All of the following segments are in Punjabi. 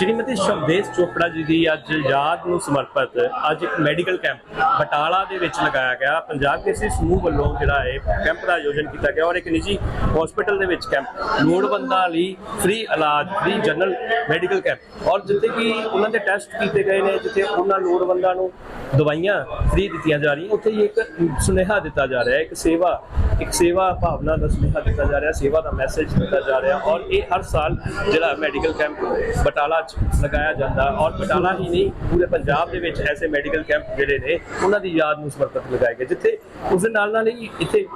ਸ਼੍ਰੀਮਤੀ ਸ਼ਬਦੇਸ਼ ਚੋਪੜਾ ਜੀ ਦੀ ਅੱਜ ਯਾਦ ਨੂੰ ਸਮਰਪਿਤ ਅੱਜ ਇੱਕ ਮੈਡੀਕਲ ਕੈਂਪ ਬਟਾਲਾ ਦੇ ਵਿੱਚ ਲਗਾਇਆ ਗਿਆ। ਪੰਜਾਬ ਕੇਸਰੀ ਸਮੂਹ ਵੱਲੋਂ ਜਿਹੜਾ ਹੈ ਕੈਂਪ ਦਾ ਆਯੋਜਨ ਕੀਤਾ ਗਿਆ ਔਰ ਇੱਕ ਨਿੱਜੀ ਹਸਪੀਟਲ ਦੇ ਵਿੱਚ ਕੈਂਪ ਲੋੜਵੰਦਾਂ ਲਈ ਫ੍ਰੀ ਇਲਾਜ ਫ੍ਰੀ ਜਨਰਲ ਮੈਡੀਕਲ ਕੈਂਪ ਔਰ ਜਿੱਥੇ ਕਿ ਉਹਨਾਂ ਦੇ ਟੈਸਟ ਕੀਤੇ ਗਏ ਨੇ, ਜਿੱਥੇ ਉਹਨਾਂ ਲੋੜਵੰਦਾਂ ਨੂੰ ਦਵਾਈਆਂ ਫ੍ਰੀ ਦਿੱਤੀਆਂ ਜਾ ਰਹੀਆਂ। ਉੱਥੇ ਹੀ ਇੱਕ ਸੁਨੇਹਾ ਦਿੱਤਾ ਜਾ ਰਿਹਾ ਹੈ, ਇੱਕ ਸੇਵਾ ਇੱਕ ਸੇਵਾ ਭਾਵਨਾ ਦਾ ਸੁਨੇਹਾ ਦਿੱਤਾ ਜਾ ਰਿਹਾ, ਸੇਵਾ ਦਾ ਮੈਸੇਜ ਦਿੱਤਾ ਜਾ ਰਿਹਾ ਔਰ ਇਹ ਹਰ ਸਾਲ ਜਿਹੜਾ ਮੈਡੀਕਲ ਕੈਂਪ ਬਟਾਲਾ ਲਗਾਇਆ ਜਾਂਦਾ ਔਰ ਬਟਾਲਾ ਹੀ ਨਹੀਂ, ਪੂਰੇ ਪੰਜਾਬ ਦੇ ਵਿੱਚ ਐਸੇ ਮੈਡੀਕਲ ਕੈਂਪ ਜਿਹੜੇ ਨੇ, ਉਹਨਾਂ ਦੀ ਯਾਦ ਨੂੰ ਸਮਰਪਿਤ ਲਗਾਏ ਗਏ, ਜਿੱਥੇ ਉਸ ਦੇ ਨਾਲ ਨਾਲ ਹੀ ਇੱਥੇ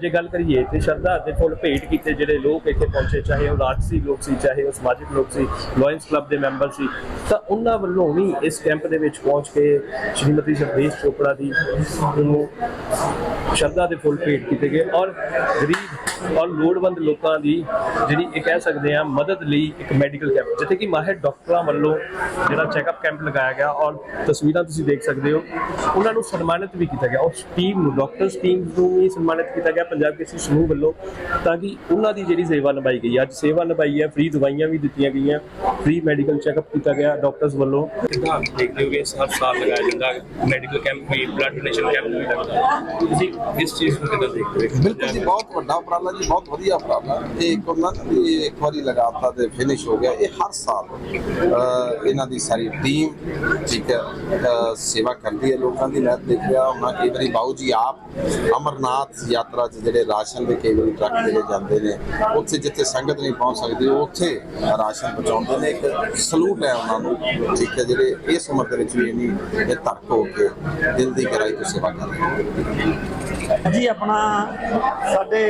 ਜੇ ਗੱਲ ਕਰੀਏ ਤੇ ਸ਼ਰਧਾ ਦੇ ਫੁੱਲ ਭੇਟ ਕੀਤੇ ਜਿਹੜੇ ਲੋਕ ਇੱਥੇ ਪਹੁੰਚੇ, ਚਾਹੇ ਉਹ ਰਾਜਸੀ ਲੋਕ ਸੀ, ਚਾਹੇ ਉਹ ਸਮਾਜਿਕ ਲੋਕ ਸੀ ਲਾਇਨਸ ਕਲੱਬ ਦੇ ਮੈਂਬਰ ਸੀ, ਤਾਂ ਉਹਨਾਂ ਵੱਲੋਂ ਵੀ ਇਸ ਕੈਂਪ ਦੇ ਵਿੱਚ ਪਹੁੰਚ ਕੇ ਸ਼੍ਰੀਮਤੀ ਸ਼ਰਦੇਸ਼ ਚੋਪੜਾ ਦੀ ਨੂੰ ਸ਼ਰਧਾ ਦੇ ਫੁੱਲ ਭੇਟ ਕੀਤੇ ਗਏ ਔਰ ਗਰੀਬ ਔਰ ਲੋੜਵੰਦ ਲੋਕਾਂ ਦੀ ਜਿਹੜੀ ਇਹ ਕਹਿ ਸਕਦੇ ਆ ਮਦਦ ਲਈ ਇੱਕ ਮੈਡੀਕਲ ਕੈਂਪ ਜਿੱਥੇ ਕਿ ਮਾਹਿਰ ਡਾਕਟਰਾਂ ਵੱਲੋਂ ਜਿਹੜਾ ਚੈੱਕਅਪ ਕੈਂਪ ਲਗਾਇਆ ਗਿਆ ਔਰ ਤਸਵੀਰਾਂ ਤੁਸੀਂ ਦੇਖ ਸਕਦੇ ਹੋ, ਉਹਨਾਂ ਨੂੰ ਸਨਮਾਨਿਤ ਵੀ ਕੀਤਾ ਗਿਆ। ਉਸ ਟੀਮ ਨੂੰ ਡਾਕਟਰਸ ਟੀਮ ਨੂੰ ਵੀ ਸਨਮਾਨਿਤ ਕੀਤਾ ਗਿਆ ਪੰਜਾਬ ਕਿਸੇ ਸਮੂਹ ਵੱਲੋਂ, ਤਾਂ ਕਿ ਉਹਨਾਂ ਦੀ ਜਿਹੜੀ ਸੇਵਾ ਨਿਭਾਈ ਗਈ। ਅੱਜ ਸੇਵਾ ਨਿਭਾਈ ਹੈ ਫ੍ਰੀ ਦਵਾਈਆਂ ਵੀ ਦਿੱਤੀਆਂ ਗਈਆਂ। ਫ੍ਰੀ ਮੈਡੀਕਲ ਚੈੱਕਅਪ ਕੀਤਾ ਗਿਆ ਡਾਕਟਰਸ ਵੱਲੋਂ। ਕਿੱਦਾਂ ਦੇਖਦੇ ਹੋ ਕਿ ਹਰ ਸਾਲ ਲਗਾਇਆ ਜਾਂਦਾ ਮੈਡੀਕਲ ਕੈਂਪ ਵੀ ਬਲੱਡ ਡੋਨੇਸ਼ਨ ਕੈਂਪ ਵੀ ਲੱਗਦਾ। ਤੁਸੀਂ ਇਸ ਚੀਜ਼ ਨੂੰ ਕਿੱਦਾਂ ਦੇਖਦੇ ਹੋ? ਬਿਲਕੁਲ ਜੀ ਬਹੁਤ ਵੱਡਾ ਉਪਰਾਲਾ ਜੀ ਬਹੁਤ ਵਧੀਆ ਉਪਰਾਲਾ। ਇਹ ਇੱਕ ਉਹਨਾਂ ਦਾ ਵੀ ਇੱਕ ਵਾਰੀ ਲਗਾਤਾ ਤੇ ਫਿਨਿਸ਼ ਹੋ ਗਿਆ। ਇਹ ਹਰ ਸਾਲ ਇਹਨਾਂ ਦੀ ਸਾਰੀ ਟੀਮ ਠੀਕ ਹੈ ਸੇਵਾ ਕਰਦੀ ਹੈ ਲੋਕਾਂ ਦੀ ਮੈਂ ਦੇਖ ਰਿਹਾ। ਉਹਨਾਂ ਕਈ ਵਾਰੀ ਬਾਊ ਜੀ ਆਪ ਅਮਰਨਾਥ ਯਾਤਰਾ 'ਚ ਜਿਹੜੇ ਰਾਸ਼ਨ ਦੇ ਕਈ ਵਾਰੀ ਟਰੱਕ ਜਿਹੜੇ ਜਾਂਦੇ ਨੇ ਉੱਥੇ ਜਿੱਥੇ ਸੰਗਤ ਨਹੀਂ ਪਹੁੰਚ ਸਕਦੀ ਉੱਥੇ ਰਾਸ਼ਨ ਪਹੁੰਚਾਉਂਦੇ ਨੇ। ਇੱਕ ਸਲੂਟ ਹੈ ਉਹਨਾਂ ਨੂੰ। ਠੀਕ ਹੈ, ਜਿਹੜੇ ਇਸ ਉਮਰ ਦੇ ਵਿੱਚ ਵੀ ਇੰਨੀ ਇਹ ਧਰਕ ਹੋ ਕੇ ਦਿਲ ਦੀ ਗਹਿਰਾਈ ਤੋਂ ਸੇਵਾ ਕਰ ਰਹੇ ਜੀ, ਆਪਣਾ ਸਾਡੇ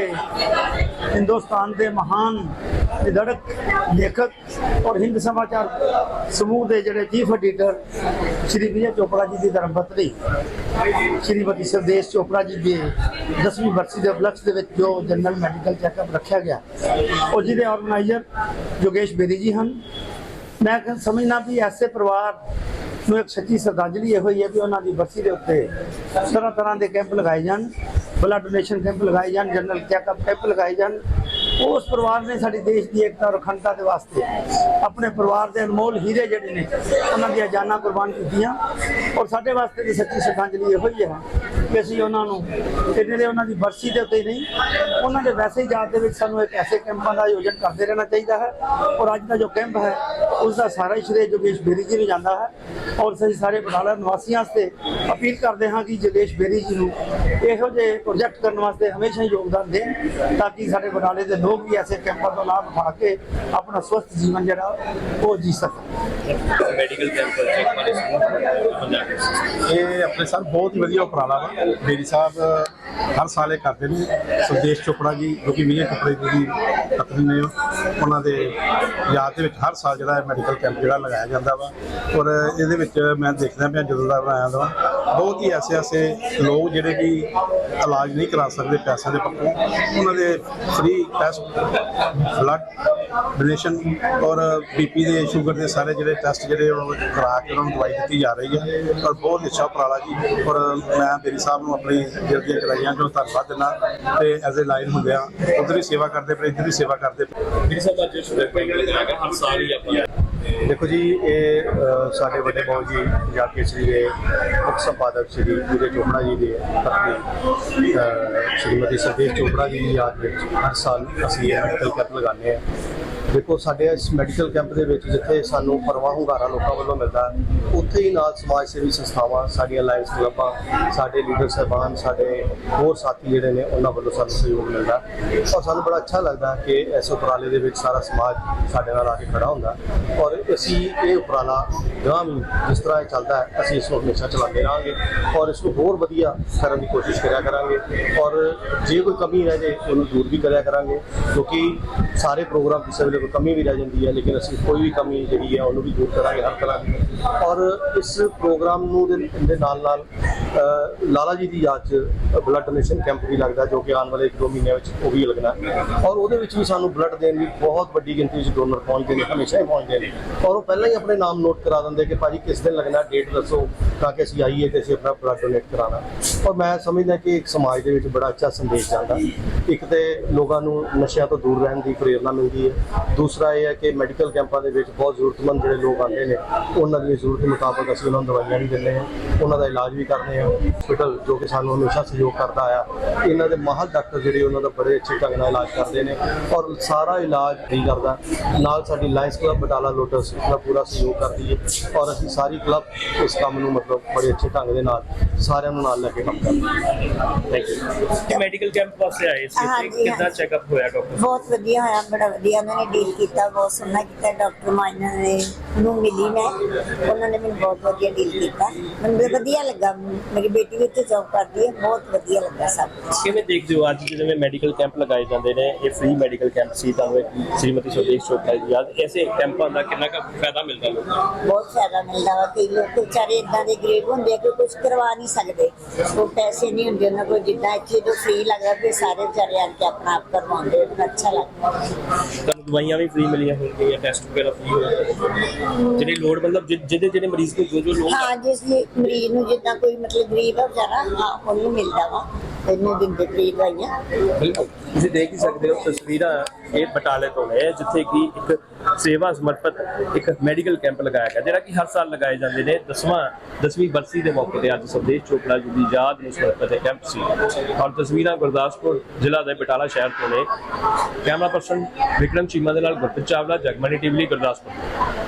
ਹਿੰਦੁਸਤਾਨ ਦੇ ਮਹਾਨ ਨਿਰੜਕ ਲੇਖਕ ਔਰ ਹਿੰਦ ਸਮਾਚਾਰ ਸਮੂਹ ਦੇ ਜਿਹੜੇ ਚੀਫ ਐਡੀਟਰ ਸ਼੍ਰੀ ਵਿਜੇ ਚੋਪੜਾ ਜੀ ਦੀ ਧਰਮਪਤਨੀ, ਸ਼੍ਰੀਮਤੀ ਸਰਦੇਸ਼ ਚੋਪੜਾ ਜੀ ਦੇ 10ਵੀਂ ਬਰਸੀ ਦੇ ਉਪਲਕਸ਼ ਦੇ ਵਿੱਚ ਜੋ ਜਨਰਲ ਮੈਡੀਕਲ ਚੈੱਕਅਪ ਰੱਖਿਆ ਗਿਆ, ਉਹ ਜਿਹਦੇ ਆਰਗੇਨਾਈਜ਼ਰ ਯੋਗੇਸ਼ ਬੇਰੀ ਜੀ ਹਨ ਮੈਂ ਕ- ਸਮਝਦਾ ਵੀ ਐਸੇ ਪਰਿਵਾਰ ਨੂੰ ਇੱਕ ਸੱਚੀ ਸ਼ਰਧਾਂਜਲੀ ਇਹੋ ਹੀ ਹੈ ਵੀ ਉਹਨਾਂ ਦੀ ਬਰਸੀ ਦੇ ਉੱਤੇ ਤਰ੍ਹਾਂ ਤਰ੍ਹਾਂ ਦੇ ਕੈਂਪ ਲਗਾਏ ਜਾਣ ਬਲੱਡ ਡੋਨੇਸ਼ਨ ਕੈਂਪ ਲਗਾਏ ਜਾਣ ਜਨਰਲ ਚੈੱਕਅਪ ਕੈਂਪ ਲਗਾਏ ਜਾਣ। ਉਸ ਪਰਿਵਾਰ ਨੇ ਸਾਡੇ ਦੇਸ਼ ਦੀ ਏਕਤਾ ਔਰ ਅਖੰਡਤਾ ਦੇ ਵਾਸਤੇ ਆਪਣੇ ਪਰਿਵਾਰ ਦੇ ਅਨਮੋਲ ਹੀਰੇ ਜਿਹੜੇ ਨੇ, ਉਹਨਾਂ ਦੀਆਂ ਜਾਨਾਂ ਕੁਰਬਾਨ ਕੀਤੀਆਂ। ਔਰ ਸਾਡੇ ਵਾਸਤੇ ਵੀ ਸੱਚੀ ਸ਼ਰਧਾਂਜਲੀ ਇਹੋ ਹੀ ਹੈ। ਕਿ ਅਸੀਂ ਉਹਨਾਂ ਨੂੰ। ਇਹਨਾਂ ਦੇ ਉਹਨਾਂ ਦੀ ਬਰਸੀ ਦੇ ਉੱਤੇ ਨਹੀਂ, ਉਹਨਾਂ ਦੇ ਵੈਸੇ ਹੀ ਯਾਦ ਦੇ ਵਿੱਚ ਸਾਨੂੰ ਇੱਕ ਐਸੇ ਕੈਂਪਾਂ ਦਾ ਆਯੋਜਨ ਕਰਦੇ ਰਹਿਣਾ ਚਾਹੀਦਾ ਹੈ। ਔਰ ਅੱਜ ਦਾ ਜੋ ਕੈਂਪ ਹੈ ਉਸ ਦਾ ਸਾਰਾ ਹੀ ਸ਼੍ਰੇਅ ਜੋਗੇਸ਼ ਬੇਰੀ ਜੀ ਨੂੰ ਜਾਂਦਾ ਹੈ। ਔਰ ਅਸੀਂ ਸਾਰੇ ਬਟਾਲਾ ਨਿਵਾਸੀਆਂ ਵਾਸਤੇ ਅਪੀਲ ਕਰਦੇ ਹਾਂ ਕਿ ਜੋਗੇਸ਼ ਬੇਰੀ ਜੀ ਨੂੰ ਇਹੋ ਜਿਹੇ ਪ੍ਰੋਜੈਕਟ ਕਰਨ ਵਾਸਤੇ ਹਮੇਸ਼ਾ ਹੀ ਯੋਗਦਾਨ ਦੇਣ ਤਾਂ ਕਿ ਸਾਡੇ ਬਟਾਲੇ ਦੇ ਲੋਕ ਵੀ ਐਸੇ ਕੈਂਪਾਂ ਦਾ ਲਾਭ ਉਠਾ ਕੇ ਆਪਣਾ ਸਵਸਥ ਜੀਵਨ ਜਿਹੜਾ ਉਹ ਜੀ ਸਕਣ। ਮੈਡੀਕਲ ਕੈਂਪ ਇਹ ਆਪਣੇ ਸਰ ਬਹੁਤ ਹੀ ਵਧੀਆ ਉਪਰਾਲਾ ਵਾ। ਬੇਰੀ ਸਾਹਿਬ ਹਰ ਸਾਲ ਇਹ ਕਰਦੇ ਨੇ। ਸੁਦੇਸ਼ ਚੋਪੜਾ ਜੀ ਜੋ ਕਿ ਵਿਜੇ ਚੋਪੜਾ ਜੀ ਦੀ ਪਤਨੀ ਨੇ ਉਹਨਾਂ ਦੇ ਯਾਦ ਦੇ ਵਿੱਚ ਹਰ ਸਾਲ ਜਿਹੜਾ ਮੈਡੀਕਲ ਕੈਂਪ ਜਿਹੜਾ ਲਗਾਇਆ ਜਾਂਦਾ ਵਾ। ਔਰ ਇਹਦੇ ਵਿੱਚ ਮੈਂ ਦੇਖਦਾ ਪਿਆ, ਜਦੋਂ ਦਾ ਬਣਾਇਆ ਦਾ ਬਹੁਤ ਹੀ ਐਸੇ ਐਸੇ ਲੋਕ ਜਿਹੜੇ ਕਿ ਇਲਾਜ ਨਹੀਂ ਕਰਾ ਸਕਦੇ ਪੈਸਿਆਂ ਦੇ ਪੱਖੋਂ। ਉਹਨਾਂ ਦੇ ਫ੍ਰੀ ਟੈਸਟ ਬਲੱਡ ਡੋਨੇਸ਼ਨ ਔਰ ਬੀਪੀ ਦੇ ਸ਼ੂਗਰ ਦੇ ਸਾਰੇ ਜਿਹੜੇ ਟੈਸਟ ਜਿਹੜੇ ਉਹਨਾਂ ਨੂੰ ਕਰਾ ਕੇ ਉਹਨਾਂ ਨੂੰ ਦਵਾਈ ਦਿੱਤੀ ਜਾ ਰਹੀ ਹੈ ਔਰ ਬਹੁਤ ਹੀ ਅੱਛਾ ਉਪਰਾਲਾ ਜੀ। ਔਰ ਮੈਂ ਬੇਰੀ ਸਾਹਿਬ ਨੂੰ ਆਪਣੀ ਦਿਲ ਦੀਆਂ ਕਰਾਈਆਂ, ਜੋ ਧੰਨਵਾਦ ਦਿੰਦਾ। ਤੇ ਐਜ਼ ਅ ਲਾਈਨ ਹੁੰਦੇ ਆ ਉਧਰ ਹੀ ਸੇਵਾ ਕਰਦੇ ਪਏ, ਇੱਧਰ ਹੀ ਸੇਵਾ ਕਰਦੇ। ਮੇਰੇ ਸਾਹਿਬ ਅੱਜ ਸ਼ੁਰੂ ਕਰਾਂਗਾ ਹਰ ਸਾਲ ਹੀ ਆਪਾਂ ਦੇਖੋ ਜੀ ਇਹ ਸਾਡੇ ਵੱਡੇ ਬਾਊ ਜੀ ਪੰਜਾਬ ਕੇਸਰੀ ਦੇ ਮੁੱਖ ਸੰਪਾਦਕ ਸ਼੍ਰੀ ਵਿਜੇ ਚੋਪੜਾ ਜੀ ਦੇ ਪਤਨੀ ਸ਼੍ਰੀਮਤੀ ਸਰਦੇਸ਼ ਚੋਪੜਾ ਜੀ ਦੀ ਯਾਦ ਵਿੱਚ ਹਰ ਸਾਲ ਅਸੀਂ ਇਹ ਮੈਡੀਕਲ ਕੈਂਪ ਲਗਾਉਂਦੇ ਹਾਂ। ਦੇਖੋ, ਸਾਡੇ ਇਸ ਮੈਡੀਕਲ ਕੈਂਪ ਦੇ ਵਿੱਚ ਜਿੱਥੇ ਸਾਨੂੰ ਪਰਵਾਹ ਹੁੰਗਾਰਾ ਲੋਕਾਂ ਵੱਲੋਂ ਮਿਲਦਾ ਉੱਥੇ ਹੀ ਨਾਲ ਸਮਾਜ ਸੇਵੀ ਸੰਸਥਾਵਾਂ, ਸਾਡੀਆਂ ਲਾਇਨਸ ਕਲੱਬਾਂ ਸਾਡੇ ਲੀਡਰ ਸਾਹਿਬਾਨ, ਸਾਡੇ ਹੋਰ ਸਾਥੀ ਜਿਹੜੇ ਨੇ, ਉਹਨਾਂ ਵੱਲੋਂ ਸਾਨੂੰ ਸਹਿਯੋਗ ਮਿਲਦਾ ਔਰ ਸਾਨੂੰ ਬੜਾ ਅੱਛਾ ਲੱਗਦਾ ਕਿ ਇਸ ਉਪਰਾਲੇ ਦੇ ਵਿੱਚ ਸਾਰਾ ਸਮਾਜ ਸਾਡੇ ਨਾਲ ਆ ਕੇ ਖੜਾ ਹੁੰਦਾ ਔਰ ਅਸੀਂ ਇਹ ਉਪਰਾਲਾ ਗਾਂ ਵੀ ਜਿਸ ਤਰ੍ਹਾਂ ਇਹ ਚੱਲਦਾ ਹੈ, ਅਸੀਂ ਇਸ ਨੂੰ ਹਮੇਸ਼ਾ ਚਲਾਉਂਦੇ ਰਹਾਂਗੇ ਔਰ ਇਸ ਨੂੰ ਹੋਰ ਵਧੀਆ ਕਰਨ ਦੀ ਕੋਸ਼ਿਸ਼ ਕਰਿਆ ਕਰਾਂਗੇ। ਔਰ ਜੇ ਕੋਈ ਕਮੀ ਰਹਿ ਜਾਏ ਉਹਨੂੰ ਦੂਰ ਵੀ ਕਰਿਆ ਕਰਾਂਗੇ, ਕਿਉਂਕਿ ਸਾਰੇ ਪ੍ਰੋਗਰਾਮ ਕਿਸੇ ਵੇਲੇ ਕੋਈ ਕਮੀ ਵੀ ਰਹਿ ਜਾਂਦੀ ਹੈ, ਲੇਕਿਨ ਅਸੀਂ ਕੋਈ ਵੀ ਕਮੀ ਜਿਹੜੀ ਹੈ ਉਹਨੂੰ ਵੀ ਦੂਰ ਕਰਾਂਗੇ ਹਰ ਤਰ੍ਹਾਂ ਦੀ। ਔਰ ਇਸ ਪ੍ਰੋਗਰਾਮ ਨੂੰ ਦੇ ਨਾਲ ਨਾਲ ਲਾਲਾ ਜੀ ਦੀ ਯਾਦ 'ਚ ਬਲੱਡ ਡੋਨੇਸ਼ਨ ਕੈਂਪ ਵੀ ਲੱਗਦਾ ਜੋ ਕਿ ਆਉਣ ਵਾਲੇ 1-2 ਮਹੀਨਿਆਂ ਵਿੱਚ ਉਹ ਵੀ ਲੱਗਣਾ ਔਰ ਉਹਦੇ ਵਿੱਚ ਵੀ ਸਾਨੂੰ ਬਲੱਡ ਦੇਣ ਲਈ ਬਹੁਤ ਵੱਡੀ ਗਿਣਤੀ ਵਿੱਚ ਡੋਨਰ ਪਹੁੰਚਦੇ ਨੇ, ਹਮੇਸ਼ਾ ਹੀ ਪਹੁੰਚਦੇ ਨੇ। ਔਰ ਉਹ ਪਹਿਲਾਂ ਹੀ ਆਪਣੇ ਨਾਮ ਨੋਟ ਕਰਾ ਦਿੰਦੇ ਕਿ ਭਾਜੀ ਕਿਸ ਦਿਨ ਲੱਗਣਾ ਡੇਟ ਦੱਸੋ, ਤਾਂ ਕਿ ਅਸੀਂ ਆਈਏ ਤੇ ਅਸੀਂ ਆਪਣਾ ਬਲੱਡ ਡੋਨੇਟ ਕਰਾਣਾ ਔਰ ਮੈਂ ਸਮਝਦਾ ਕਿ ਇੱਕ ਸਮਾਜ ਦੇ ਵਿੱਚ ਬੜਾ ਅੱਛਾ ਸੰਦੇਸ਼ ਜਾਂਦਾ ਇੱਕ ਤੇ ਲੋਕਾਂ ਨੂੰ ਨਸ਼ਿਆਂ ਤੋਂ ਦੂਰ ਰਹਿਣ ਦੀ ਪ੍ਰੇਰਣਾ ਮਿਲਦੀ ਹੈ। ਦੂਸਰਾ ਇਹ ਹੈ ਕਿ ਮੈਡੀਕਲ ਕੈਂਪਾਂ ਦੇ ਵਿੱਚ ਬਹੁਤ ਜ਼ਰੂਰਤਮੰਦ ਜਿਹੜੇ ਲੋਕ ਆਉਂਦੇ ਨੇ ਉਹਨਾਂ ਦੀ ਜ਼ਰੂਰਤ ਮੁਤਾਬਕ ਅਸੀਂ ਉਹਨਾਂ ਨੂੰ ਦਵਾਈਆਂ ਵੀ ਦਿੰਦੇ ਹਾਂ ਉਹਨਾਂ ਦਾ ਇਲਾਜ ਵੀ ਕਰਦੇ ਹਾਂ ਹਸਪੀਟਲ ਜੋ ਕਿ ਸਾਨੂੰ ਹਮੇਸ਼ਾ ਸਹਿਯੋਗ ਕਰਦਾ ਆ। ਇਹਨਾਂ ਦੇ ਮਾਹਰ ਡਾਕਟਰ ਜਿਹੜੇ ਉਹਨਾਂ ਦਾ ਬੜੇ ਅੱਛੇ ਢੰਗ ਨਾਲ ਇਲਾਜ ਕਰਦੇ ਨੇ ਔਰ ਸਾਰਾ ਇਲਾਜ ਫ੍ਰੀ ਕਰਦਾ। ਨਾਲ ਸਾਡੀ ਲਾਇਨਸ ਕਲੱਬ ਬਟਾਲਾ ਲੋਟਸ ਦਾ ਪੂਰਾ ਸਹਿਯੋਗ ਕਰਦੀ ਹੈ ਔਰ ਅਸੀਂ ਸਾਰੀ ਕਲੱਬ ਇਸ ਕੰਮ ਨੂੰ ਮਤਲਬ ਬੜੇ ਅੱਛੇ ਢੰਗ ਦੇ ਨਾਲ ਸਾਰਿਆਂ ਨੂੰ ਨਾਲ ਲੈ ਕੇ ਕੰਮ ਕਰਦੇ ਹਾਂ। ਥੈਂਕ ਯੂ ਕਿ ਮੈਡੀਕਲ ਕੈਂਪ ਵਾਸਤੇ ਆਏ ਸੀ ਹਾਂਜੀ। ਚੈੱਕਅਪ ਹੋਇਆ ਡਾਕਟਰ ਬਹੁਤ ਵਧੀਆ ਹੋਇਆ ਬੜਾ ਵਧੀਆ। ਉਹਨਾਂ ਡੀਲ ਕੀਤਾ ਬਹੁਤ ਸੋਹਣਾ ਕੀਤਾ ਡਾਕਟਰ ਮਾਇਨਾ ਨੇ ਨੂੰ ਮਿਲੀ ਮੈਂ। ਉਹਨਾਂ ਨੇ ਮੈਨੂੰ ਬਹੁਤ ਵਧੀਆ ਡੀਲ ਕੀਤਾ। ਮੈਨੂੰ ਵਧੀਆ ਲੱਗਾ ਮੇਰੀ ਬੇਟੀ ਵੀ ਇੱਥੇ ਜੌਬ ਕਰਦੀ ਹੈ ਬਹੁਤ ਵਧੀਆ ਲੱਗਾ ਸਭ ਕਿਵੇਂ ਦੇਖਦੇ ਹੋ ਅੱਜ ਜਿਵੇਂ ਮੈਡੀਕਲ ਕੈਂਪ ਲਗਾਏ ਜਾਂਦੇ ਨੇ ਇਹ ਫ੍ਰੀ ਮੈਡੀਕਲ ਕੈਂਪ ਸੀ ਤੁਹਾਨੂੰ ਸ਼੍ਰੀਮਤੀ ਸੁਦੇਸ਼ ਚੋਪੜਾ ਜੀ ਯਾਦ ਐਸੇ ਕੈਂਪਾਂ ਦਾ ਕਿੰਨਾ ਕੁ ਫਾਇਦਾ ਮਿਲਦਾ ਲੋਕਾਂ ਨੂੰ? ਬਹੁਤ ਫਾਇਦਾ ਮਿਲਦਾ ਵਾ ਕਈ ਲੋਕ ਵਿਚਾਰੇ ਇਦਾਂ ਦੇ ਗਰੀਬ ਹੁੰਦੇ ਆ ਕਿ ਕੁਝ ਕਰਵਾ ਨਹੀਂ ਸਕਦੇ। ਉਹ ਪੈਸੇ ਨਹੀਂ ਹੁੰਦੇ ਉਹਨਾਂ ਕੋਲ ਜਿੱਦਾਂ ਇੱਥੇ ਜੋ ਫ੍ਰੀ ਲੱਗਦਾ ਫਿਰ ਸਾਰੇ ਵਿਚਾਰੇ ਆ ਕੇ ਆਪਣਾ ਆਪ ਕਰਵਾਉਂਦੇ ਅੱਛਾ ਲੱਗਦਾ। ਦਵਾਈਆਂ ਵੀ ਫ੍ਰੀ ਮਿਲੀਆਂ ਹੋਣਗੀਆਂ ਟੈਸਟ ਵਗੈਰਾ ਫ੍ਰੀ ਹੋਏ ਜਿਹੜੇ ਲੋੜ ਮਤਲਬ ਜਿ- ਜਿਹਦੇ ਜਿਹੜੇ ਮਰੀਜ਼ ਨੂੰ ਜੋ ਜੋ ਲੋੜ ਹਾਂ, ਜਿਸ ਲਈ ਮਰੀਜ਼ ਨੂੰ ਜਿੱਦਾਂ ਕੋਈ ਮਤਲਬ ਗਰੀਬ ਹੈ ਵਿਚਾਰਾ ਹਾਂ ਉਹਨੂੰ ਮਿਲਦਾ ਵਾ। ਇਹਨੂੰ ਦਿੰਦੇ ਫ੍ਰੀ ਦਵਾਈਆਂ ਬਿਲਕੁਲ। ਤੁਸੀਂ ਦੇਖ ਹੀ ਸਕਦੇ ਹੋ, ਤਸਵੀਰਾਂ ਇਹ ਬਟਾਲੇ ਤੋਂ ਨੇ, ਜਿੱਥੇ ਕਿ ਇੱਕ ਸੇਵਾ ਸਮਰਪਿਤ ਇੱਕ ਮੈਡੀਕਲ ਕੈਂਪ ਲਗਾਇਆ ਗਿਆ, ਜਿਹੜਾ ਕਿ ਹਰ ਸਾਲ ਲਗਾਏ ਜਾਂਦੇ ਨੇ। ਦਸਵਾਂ, ਦਸਵੀਂ ਬਰਸੀ ਦੇ ਮੌਕੇ ਤੇ ਅੱਜ ਸੰਦੇਸ਼ ਚੋਪੜਾ ਜੀ ਦੀ ਯਾਦ ਨੂੰ ਸਮਰਪਿਤ ਇਹ ਕੈਂਪ ਸੀ। ਔਰ ਤਸਵੀਰਾਂ ਗੁਰਦਾਸਪੁਰ ਜ਼ਿਲ੍ਹਾ ਦੇ ਬਟਾਲਾ ਸ਼ਹਿਰ ਤੋਂ ਨੇ। ਕੈਮਰਾ ਪਰਸਨ ਵਿਕਰਮ ਚੀਮਾ ਦੇ ਨਾਲ ਗੁਰਪ੍ਰੀਤ ਚਾਵਲਾ, ਜਗਮਨੀ ਟੀਵੀ ਗੁਰਦਾਸਪੁਰ।